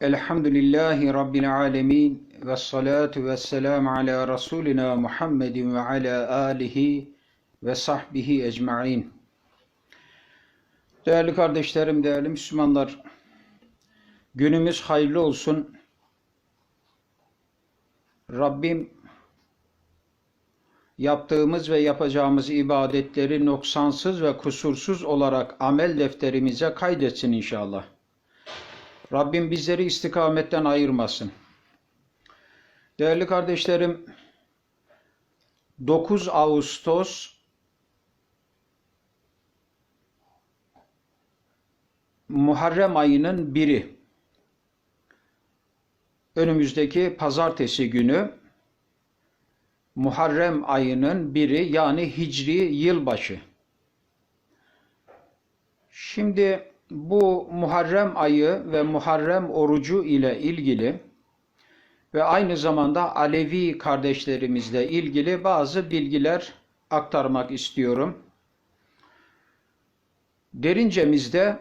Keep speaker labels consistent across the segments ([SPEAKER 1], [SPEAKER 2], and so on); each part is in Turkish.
[SPEAKER 1] Elhamdülillahi Rabbil alemin ve salatu ve selamu ala Resulina Muhammedin ve ala alihi ve sahbihi ecma'in. Değerli kardeşlerim, değerli Müslümanlar, günümüz hayırlı olsun. Rabbim yaptığımız ve yapacağımız ibadetleri noksansız ve kusursuz olarak amel defterimize kaydetsin inşallah. Rabbim bizleri istikametten ayırmasın. Değerli kardeşlerim, 9 Ağustos Muharrem ayının biri. Önümüzdeki pazartesi günü Muharrem ayının biri yani Hicri yılbaşı. Şimdi bu Muharrem ayı ve Muharrem orucu ile ilgili ve aynı zamanda Alevi kardeşlerimizle ilgili bazı bilgiler aktarmak istiyorum. Derince'mizde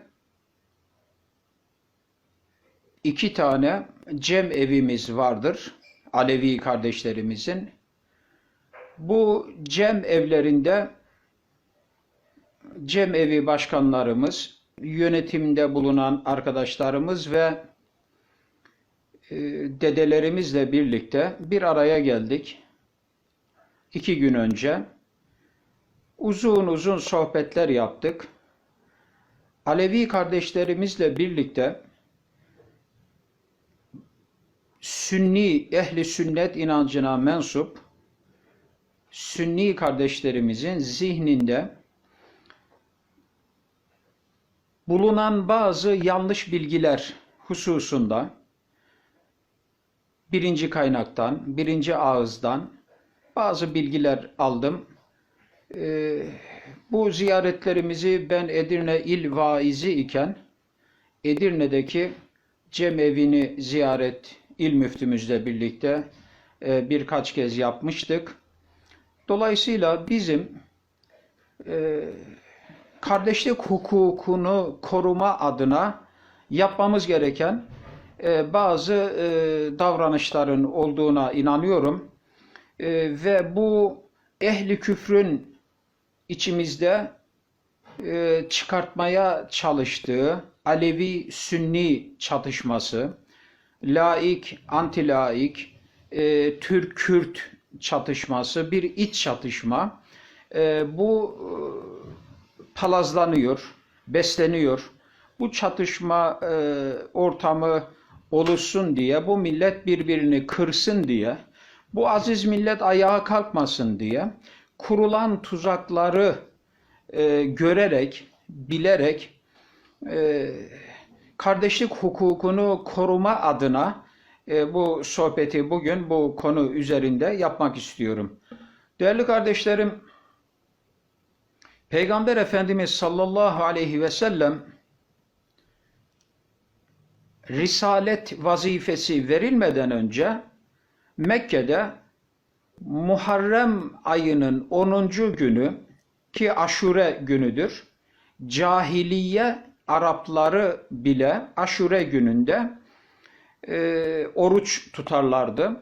[SPEAKER 1] iki tane cem evimiz vardır Alevi kardeşlerimizin. Bu cem evlerinde cem evi başkanlarımız, yönetimde bulunan arkadaşlarımız ve e, dedelerimizle birlikte bir araya geldik. iki gün önce. Uzun uzun sohbetler yaptık. Alevi kardeşlerimizle birlikte Sünni, ehli sünnet inancına mensup Sünni kardeşlerimizin zihninde bulunan bazı yanlış bilgiler hususunda birinci kaynaktan, birinci ağızdan bazı bilgiler aldım. Ee, bu ziyaretlerimizi ben Edirne il vaizi iken Edirne'deki cemevini ziyaret il müftümüzle birlikte e, birkaç kez yapmıştık. Dolayısıyla bizim e, kardeşlik hukukunu koruma adına yapmamız gereken e, bazı e, davranışların olduğuna inanıyorum. E, ve bu ehli küfrün içimizde e, çıkartmaya çalıştığı Alevi Sünni çatışması, laik, anti-laik, e, Türk-Kürt çatışması, bir iç çatışma. E, bu palazlanıyor, besleniyor. Bu çatışma e, ortamı oluşsun diye, bu millet birbirini kırsın diye, bu aziz millet ayağa kalkmasın diye kurulan tuzakları e, görerek, bilerek e, kardeşlik hukukunu koruma adına e, bu sohbeti bugün bu konu üzerinde yapmak istiyorum. Değerli kardeşlerim, Peygamber Efendimiz sallallahu aleyhi ve sellem risalet vazifesi verilmeden önce Mekke'de Muharrem ayının 10. günü ki aşure günüdür. Cahiliye Arapları bile aşure gününde e, oruç tutarlardı.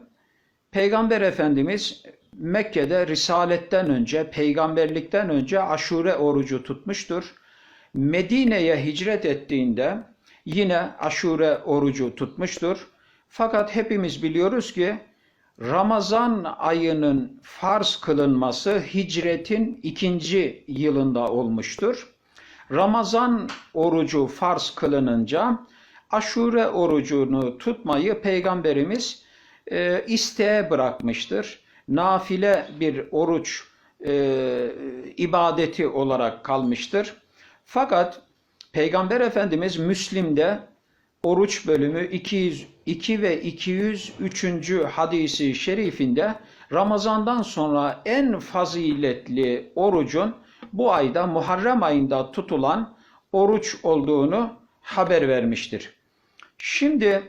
[SPEAKER 1] Peygamber Efendimiz Mekke'de risaletten önce, peygamberlikten önce aşure orucu tutmuştur. Medine'ye hicret ettiğinde yine aşure orucu tutmuştur. Fakat hepimiz biliyoruz ki Ramazan ayının farz kılınması hicretin ikinci yılında olmuştur. Ramazan orucu farz kılınınca aşure orucunu tutmayı Peygamberimiz e, isteğe bırakmıştır. Nafile bir oruç e, ibadeti olarak kalmıştır. Fakat Peygamber Efendimiz Müslim'de oruç bölümü 202 ve 203. hadisi şerifinde Ramazandan sonra en faziletli orucun bu ayda Muharrem ayında tutulan oruç olduğunu haber vermiştir. Şimdi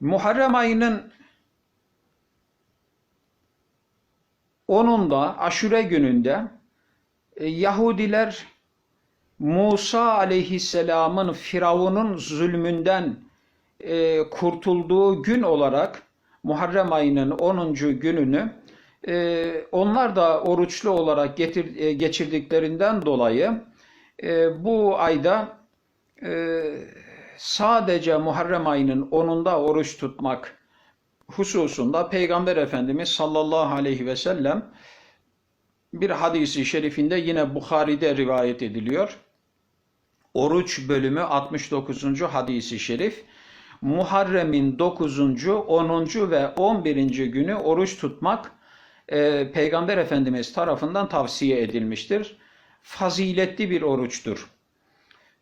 [SPEAKER 1] Muharrem ayının 10'unda aşure gününde e, Yahudiler Musa aleyhisselamın Firavun'un zulmünden e, kurtulduğu gün olarak Muharrem ayının 10. gününü e, onlar da oruçlu olarak getir, geçirdiklerinden dolayı bu ayda sadece Muharrem ayının 10'unda oruç tutmak hususunda Peygamber Efendimiz sallallahu aleyhi ve sellem bir hadisi şerifinde yine Bukhari'de rivayet ediliyor. Oruç bölümü 69. hadisi şerif. Muharrem'in 9., 10. ve 11. günü oruç tutmak e, Peygamber Efendimiz tarafından tavsiye edilmiştir. Faziletli bir oruçtur.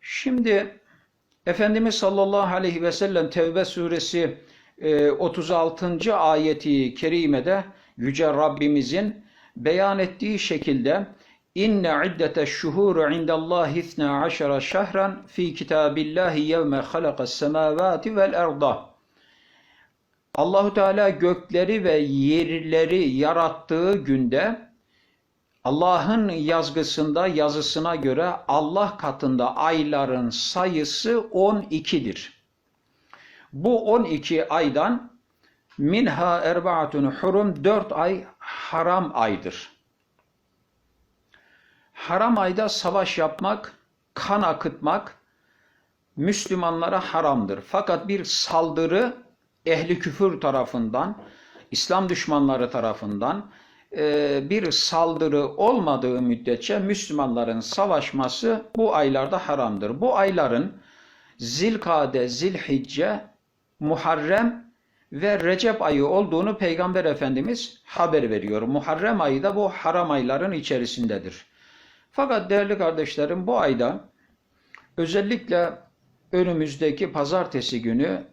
[SPEAKER 1] Şimdi Efendimiz sallallahu aleyhi ve sellem Tevbe suresi 36. ayeti kerimede Yüce Rabbimizin beyan ettiği şekilde İnne iddete şuhuru indallahi 12 şehran fi kitabillahi yevme halakas semavati vel erda. Allahu Teala gökleri ve yerleri yarattığı günde Allah'ın yazgısında yazısına göre Allah katında ayların sayısı 12'dir. Bu 12 aydan minha erbaatun hurum 4 ay haram aydır. Haram ayda savaş yapmak, kan akıtmak Müslümanlara haramdır. Fakat bir saldırı ehli küfür tarafından, İslam düşmanları tarafından e, bir saldırı olmadığı müddetçe Müslümanların savaşması bu aylarda haramdır. Bu ayların Zilkade, Zilhicce, Muharrem ve Recep ayı olduğunu Peygamber Efendimiz haber veriyor. Muharrem ayı da bu haram ayların içerisindedir. Fakat değerli kardeşlerim bu ayda özellikle önümüzdeki pazartesi günü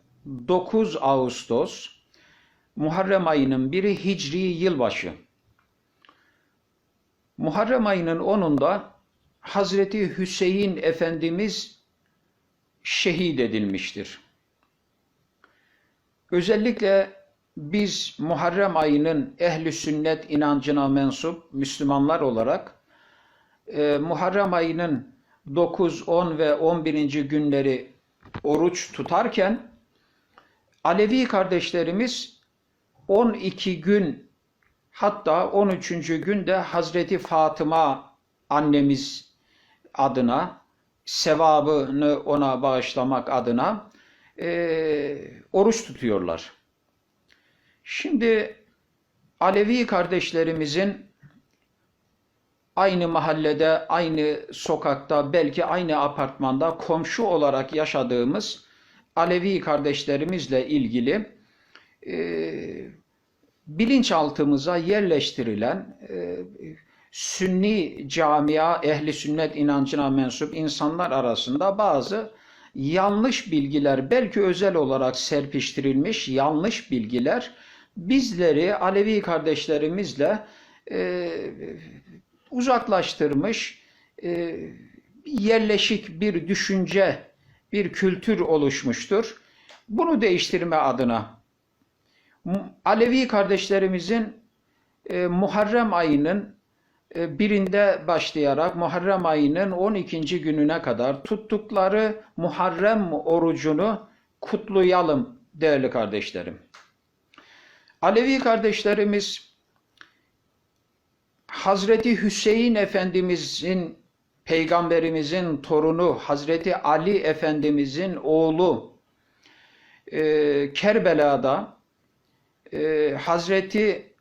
[SPEAKER 1] 9 Ağustos Muharrem ayının biri Hicri yılbaşı. Muharrem ayının 10'unda Hazreti Hüseyin Efendimiz şehit edilmiştir. Özellikle biz Muharrem ayının ehli sünnet inancına mensup Müslümanlar olarak e, Muharrem ayının 9, 10 ve 11. günleri oruç tutarken Alevi kardeşlerimiz 12 gün hatta 13. günde Hazreti Fatıma annemiz adına sevabını ona bağışlamak adına e, oruç tutuyorlar. Şimdi Alevi kardeşlerimizin aynı mahallede, aynı sokakta, belki aynı apartmanda komşu olarak yaşadığımız Alevi kardeşlerimizle ilgili e, bilinçaltımıza yerleştirilen e, Sünni camia, ehli sünnet inancına mensup insanlar arasında bazı yanlış bilgiler, belki özel olarak serpiştirilmiş yanlış bilgiler bizleri Alevi kardeşlerimizle e, uzaklaştırmış, e, yerleşik bir düşünce, bir kültür oluşmuştur. Bunu değiştirme adına Alevi kardeşlerimizin e, Muharrem ayının birinde başlayarak Muharrem ayının 12. gününe kadar tuttukları Muharrem orucunu kutlayalım değerli kardeşlerim. Alevi kardeşlerimiz Hazreti Hüseyin Efendimizin peygamberimizin torunu Hazreti Ali Efendimizin oğlu e, Kerbela'da e, Hazreti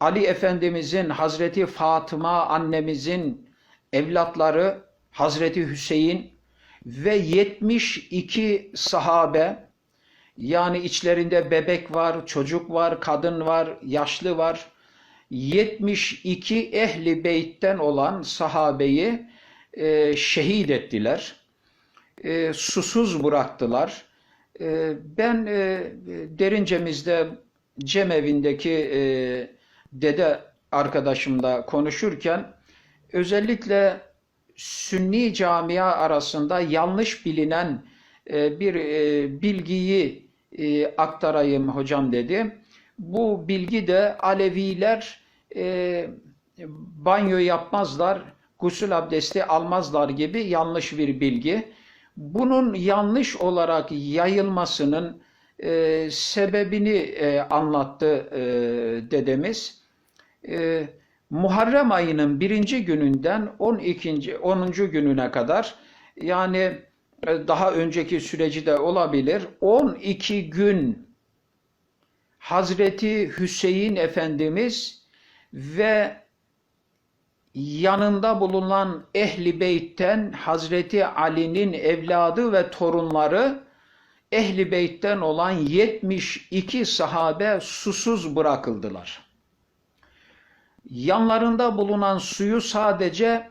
[SPEAKER 1] Ali Efendimizin, Hazreti Fatıma annemizin evlatları Hazreti Hüseyin ve 72 sahabe yani içlerinde bebek var, çocuk var, kadın var, yaşlı var. 72 ehli beytten olan sahabeyi e, şehit ettiler. E, susuz bıraktılar. E, ben e, Derincemizde cemevindeki e, dede arkadaşımla konuşurken özellikle Sünni camia arasında yanlış bilinen e, bir e, bilgiyi e, aktarayım hocam dedi. Bu bilgi de Aleviler banyo yapmazlar, gusül abdesti almazlar gibi yanlış bir bilgi. Bunun yanlış olarak yayılmasının sebebini anlattı dedemiz. E, Muharrem ayının birinci gününden 12. 10. gününe kadar yani e, daha önceki süreci de olabilir 12 gün Hazreti Hüseyin Efendimiz ve yanında bulunan Ehli Beyt'ten Hazreti Ali'nin evladı ve torunları Ehli Beyt'ten olan 72 sahabe susuz bırakıldılar. Yanlarında bulunan suyu sadece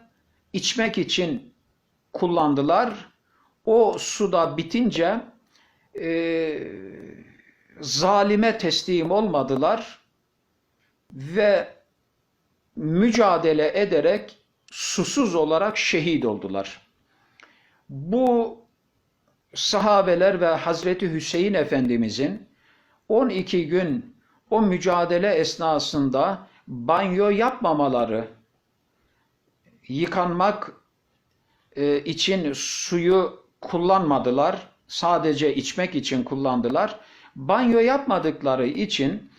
[SPEAKER 1] içmek için kullandılar. O suda bitince e, zalime teslim olmadılar ve mücadele ederek susuz olarak şehit oldular. Bu sahabeler ve Hazreti Hüseyin Efendimizin 12 gün o mücadele esnasında banyo yapmamaları, yıkanmak e, için suyu kullanmadılar, sadece içmek için kullandılar. Banyo yapmadıkları için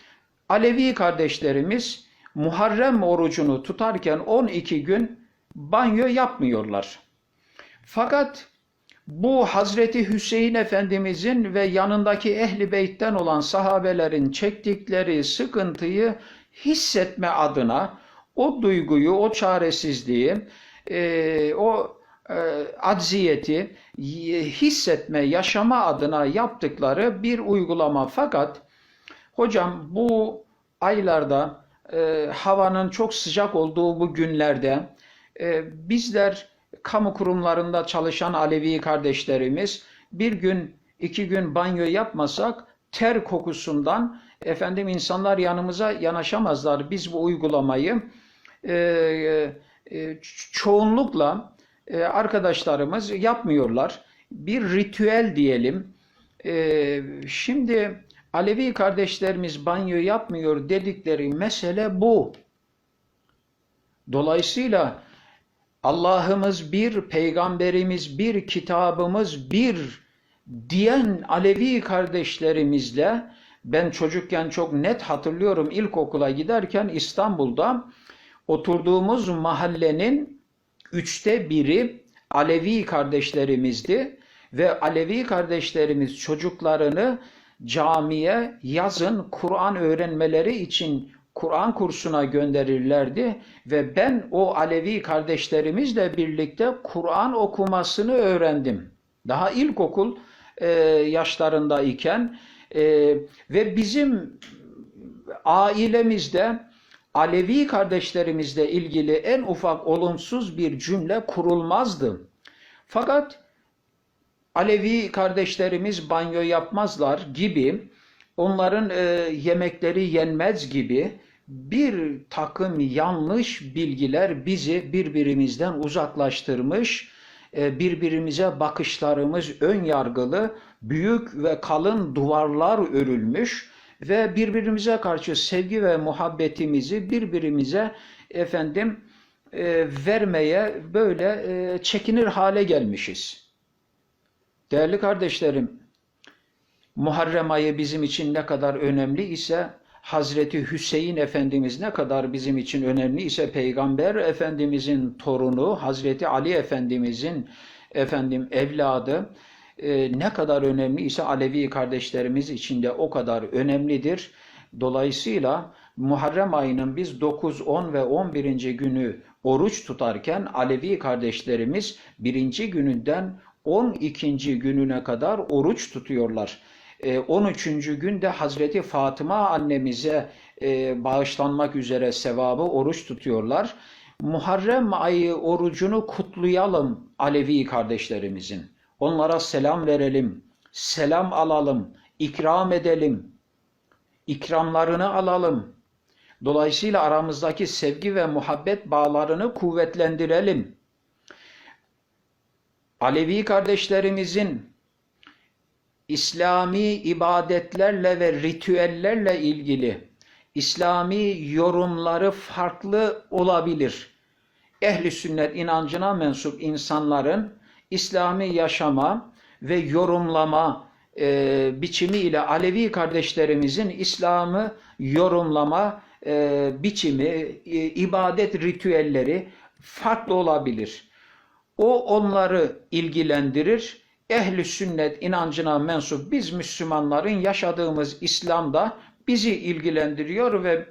[SPEAKER 1] Alevi kardeşlerimiz Muharrem orucunu tutarken 12 gün banyo yapmıyorlar. Fakat bu Hazreti Hüseyin Efendimizin ve yanındaki ehli beytten olan sahabelerin çektikleri sıkıntıyı hissetme adına o duyguyu, o çaresizliği, e, o e, acziyeti hissetme, yaşama adına yaptıkları bir uygulama. Fakat hocam bu aylarda e, havanın çok sıcak olduğu bu günlerde e, bizler kamu kurumlarında çalışan Alevi kardeşlerimiz bir gün iki gün banyo yapmasak ter kokusundan efendim insanlar yanımıza yanaşamazlar. Biz bu uygulamayı e, e, çoğunlukla e, arkadaşlarımız yapmıyorlar. Bir ritüel diyelim. E, şimdi Alevi kardeşlerimiz banyo yapmıyor dedikleri mesele bu. Dolayısıyla Allah'ımız bir, peygamberimiz bir, kitabımız bir diyen Alevi kardeşlerimizle ben çocukken çok net hatırlıyorum ilkokula giderken İstanbul'da oturduğumuz mahallenin üçte biri Alevi kardeşlerimizdi ve Alevi kardeşlerimiz çocuklarını camiye yazın Kur'an öğrenmeleri için Kur'an kursuna gönderirlerdi ve ben o Alevi kardeşlerimizle birlikte Kur'an okumasını öğrendim. Daha ilkokul e, yaşlarındayken e, ve bizim ailemizde Alevi kardeşlerimizle ilgili en ufak olumsuz bir cümle kurulmazdı. Fakat Alevi kardeşlerimiz banyo yapmazlar gibi, onların e, yemekleri yenmez gibi bir takım yanlış bilgiler bizi birbirimizden uzaklaştırmış, birbirimize bakışlarımız ön yargılı, büyük ve kalın duvarlar örülmüş ve birbirimize karşı sevgi ve muhabbetimizi birbirimize efendim e, vermeye böyle e, çekinir hale gelmişiz. Değerli kardeşlerim, Muharrem ayı bizim için ne kadar önemli ise Hazreti Hüseyin Efendimiz ne kadar bizim için önemli ise Peygamber Efendimizin torunu Hazreti Ali Efendimizin efendim evladı e, ne kadar önemli ise Alevi kardeşlerimiz için de o kadar önemlidir. Dolayısıyla Muharrem ayının biz 9, 10 ve 11. günü oruç tutarken Alevi kardeşlerimiz birinci gününden 12. gününe kadar oruç tutuyorlar. 13. E, günde Hazreti Fatıma annemize e, bağışlanmak üzere sevabı oruç tutuyorlar. Muharrem ayı orucunu kutlayalım Alevi kardeşlerimizin. Onlara selam verelim, selam alalım, ikram edelim, ikramlarını alalım. Dolayısıyla aramızdaki sevgi ve muhabbet bağlarını kuvvetlendirelim. Alevi kardeşlerimizin İslami ibadetlerle ve ritüellerle ilgili İslami yorumları farklı olabilir. Ehli sünnet inancına mensup insanların İslami yaşama ve yorumlama e, biçimi ile Alevi kardeşlerimizin İslam'ı yorumlama e, biçimi, e, ibadet ritüelleri farklı olabilir. O onları ilgilendirir. Ehli sünnet inancına mensup biz Müslümanların yaşadığımız İslam'da bizi ilgilendiriyor ve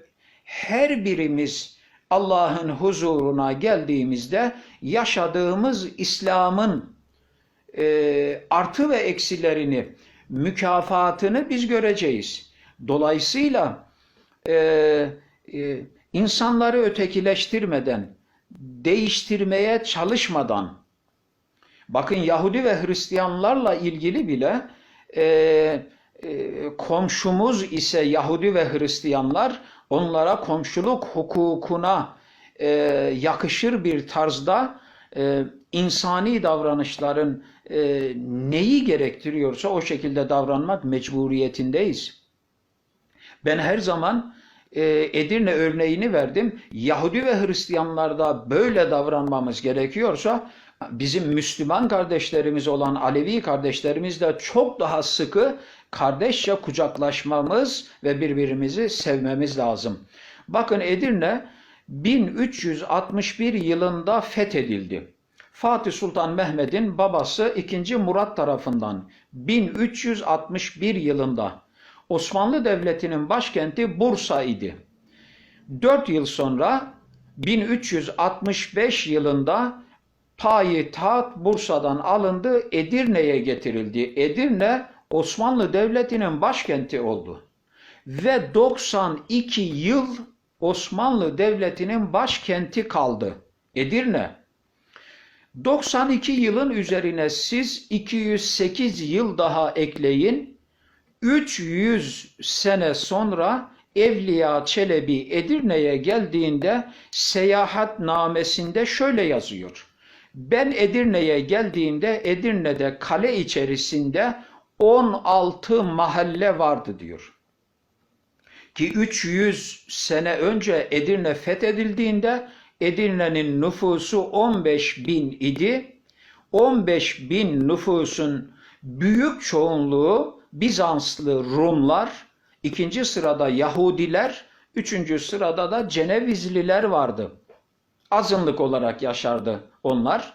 [SPEAKER 1] her birimiz Allah'ın huzuruna geldiğimizde yaşadığımız İslam'ın e, artı ve eksilerini, mükafatını biz göreceğiz. Dolayısıyla e, e, insanları ötekileştirmeden, değiştirmeye çalışmadan, bakın Yahudi ve Hristiyanlarla ilgili bile e, e, komşumuz ise Yahudi ve Hristiyanlar onlara komşuluk hukukuna e, yakışır bir tarzda e, insani davranışların e, neyi gerektiriyorsa o şekilde davranmak mecburiyetindeyiz. Ben her zaman e, Edirne örneğini verdim. Yahudi ve Hristiyanlarda böyle davranmamız gerekiyorsa bizim Müslüman kardeşlerimiz olan Alevi kardeşlerimizle çok daha sıkı kardeşçe kucaklaşmamız ve birbirimizi sevmemiz lazım. Bakın Edirne 1361 yılında fethedildi. Fatih Sultan Mehmet'in babası 2. Murat tarafından 1361 yılında Osmanlı Devleti'nin başkenti Bursa idi. 4 yıl sonra 1365 yılında payitaht Bursa'dan alındı, Edirne'ye getirildi. Edirne Osmanlı Devleti'nin başkenti oldu. Ve 92 yıl Osmanlı Devleti'nin başkenti kaldı. Edirne. 92 yılın üzerine siz 208 yıl daha ekleyin. 300 sene sonra Evliya Çelebi Edirne'ye geldiğinde seyahat namesinde şöyle yazıyor. Ben Edirne'ye geldiğimde Edirne'de kale içerisinde 16 mahalle vardı diyor. Ki 300 sene önce Edirne fethedildiğinde Edirne'nin nüfusu 15 bin idi. 15 bin nüfusun büyük çoğunluğu Bizanslı Rumlar, ikinci sırada Yahudiler, üçüncü sırada da Cenevizliler vardı. Azınlık olarak yaşardı onlar.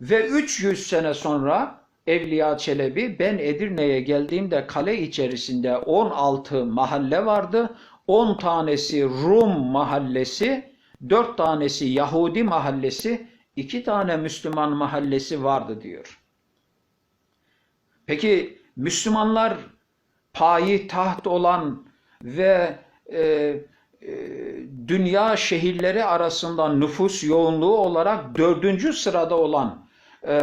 [SPEAKER 1] Ve 300 sene sonra Evliya Çelebi ben Edirne'ye geldiğimde kale içerisinde 16 mahalle vardı. 10 tanesi Rum mahallesi, 4 tanesi Yahudi mahallesi, 2 tane Müslüman mahallesi vardı diyor. Peki Müslümanlar payi taht olan ve e, e, dünya şehirleri arasında nüfus yoğunluğu olarak dördüncü sırada olan e,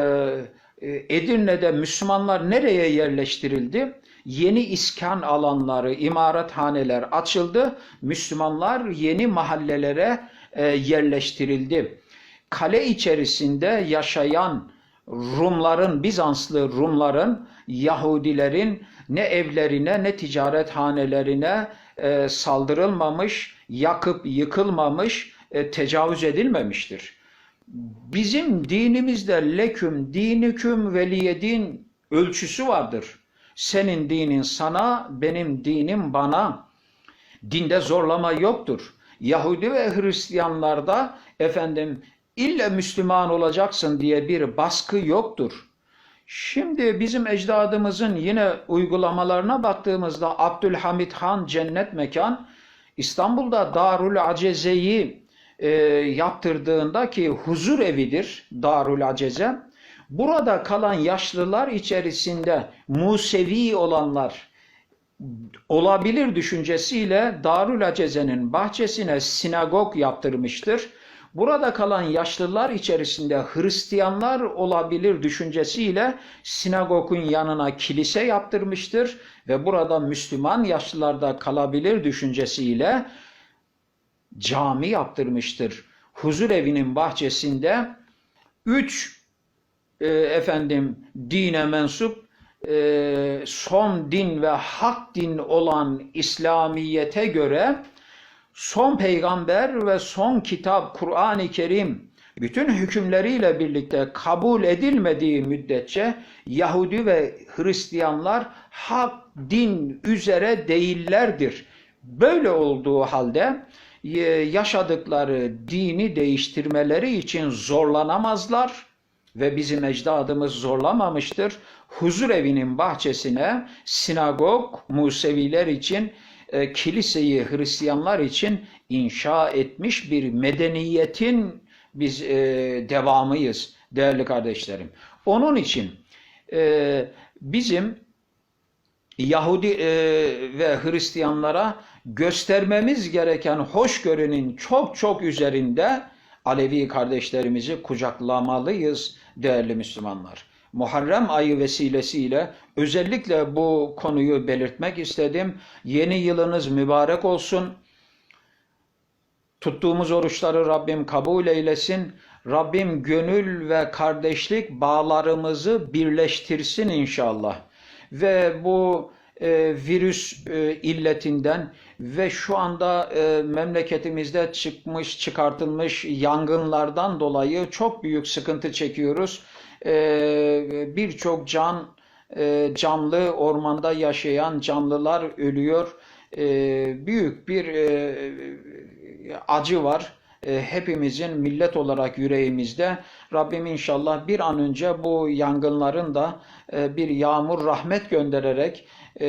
[SPEAKER 1] e, Edirne'de Müslümanlar nereye yerleştirildi? Yeni iskan alanları, imarethaneler açıldı. Müslümanlar yeni mahallelere e, yerleştirildi. Kale içerisinde yaşayan Rumların, Bizanslı Rumların, Yahudilerin ne evlerine ne ticarethanelerine e, saldırılmamış, yakıp yıkılmamış, e, tecavüz edilmemiştir. Bizim dinimizde leküm, diniküm, veliyedin ölçüsü vardır. Senin dinin sana, benim dinim bana. Dinde zorlama yoktur. Yahudi ve Hristiyanlarda efendim ille Müslüman olacaksın diye bir baskı yoktur. Şimdi bizim ecdadımızın yine uygulamalarına baktığımızda Abdülhamit Han Cennet Mekan İstanbul'da Darül Aceze'yi e, yaptırdığında ki huzur evidir Darül Aceze. Burada kalan yaşlılar içerisinde Musevi olanlar olabilir düşüncesiyle Darül Aceze'nin bahçesine sinagog yaptırmıştır. Burada kalan yaşlılar içerisinde Hristiyanlar olabilir düşüncesiyle sinagogun yanına kilise yaptırmıştır ve burada Müslüman yaşlılar da kalabilir düşüncesiyle cami yaptırmıştır. Huzur evinin bahçesinde üç e, efendim dine mensup e, son din ve hak din olan İslamiyete göre son peygamber ve son kitap Kur'an-ı Kerim bütün hükümleriyle birlikte kabul edilmediği müddetçe Yahudi ve Hristiyanlar hak din üzere değillerdir. Böyle olduğu halde e, yaşadıkları dini değiştirmeleri için zorlanamazlar ve bizim ecdadımız zorlamamıştır. Huzur evinin bahçesine sinagog Museviler için e, kiliseyi Hristiyanlar için inşa etmiş bir medeniyetin biz e, devamıyız değerli kardeşlerim. Onun için e, bizim Yahudi e, ve Hristiyanlara göstermemiz gereken hoşgörünün çok çok üzerinde Alevi kardeşlerimizi kucaklamalıyız değerli Müslümanlar. Muharrem ayı vesilesiyle özellikle bu konuyu belirtmek istedim. Yeni yılınız mübarek olsun. Tuttuğumuz oruçları Rabbim kabul eylesin. Rabbim gönül ve kardeşlik bağlarımızı birleştirsin inşallah. Ve bu e, virüs e, illetinden ve şu anda e, memleketimizde çıkmış, çıkartılmış yangınlardan dolayı çok büyük sıkıntı çekiyoruz. E, Birçok can e, canlı ormanda yaşayan canlılar ölüyor. E, büyük bir e, acı var e, hepimizin millet olarak yüreğimizde. Rabbim inşallah bir an önce bu yangınların da e, bir yağmur rahmet göndererek e,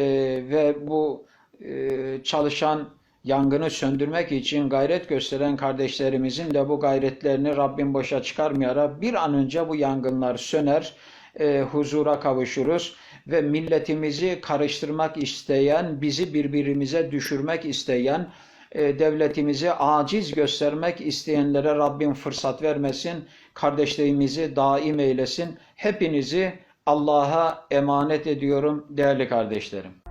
[SPEAKER 1] ve bu e, çalışan yangını söndürmek için gayret gösteren kardeşlerimizin de bu gayretlerini Rabbim boşa çıkarmayarak bir an önce bu yangınlar söner, e, huzura kavuşuruz ve milletimizi karıştırmak isteyen, bizi birbirimize düşürmek isteyen, e, devletimizi aciz göstermek isteyenlere Rabbim fırsat vermesin. Kardeşliğimizi daim eylesin. Hepinizi Allah'a emanet ediyorum değerli kardeşlerim.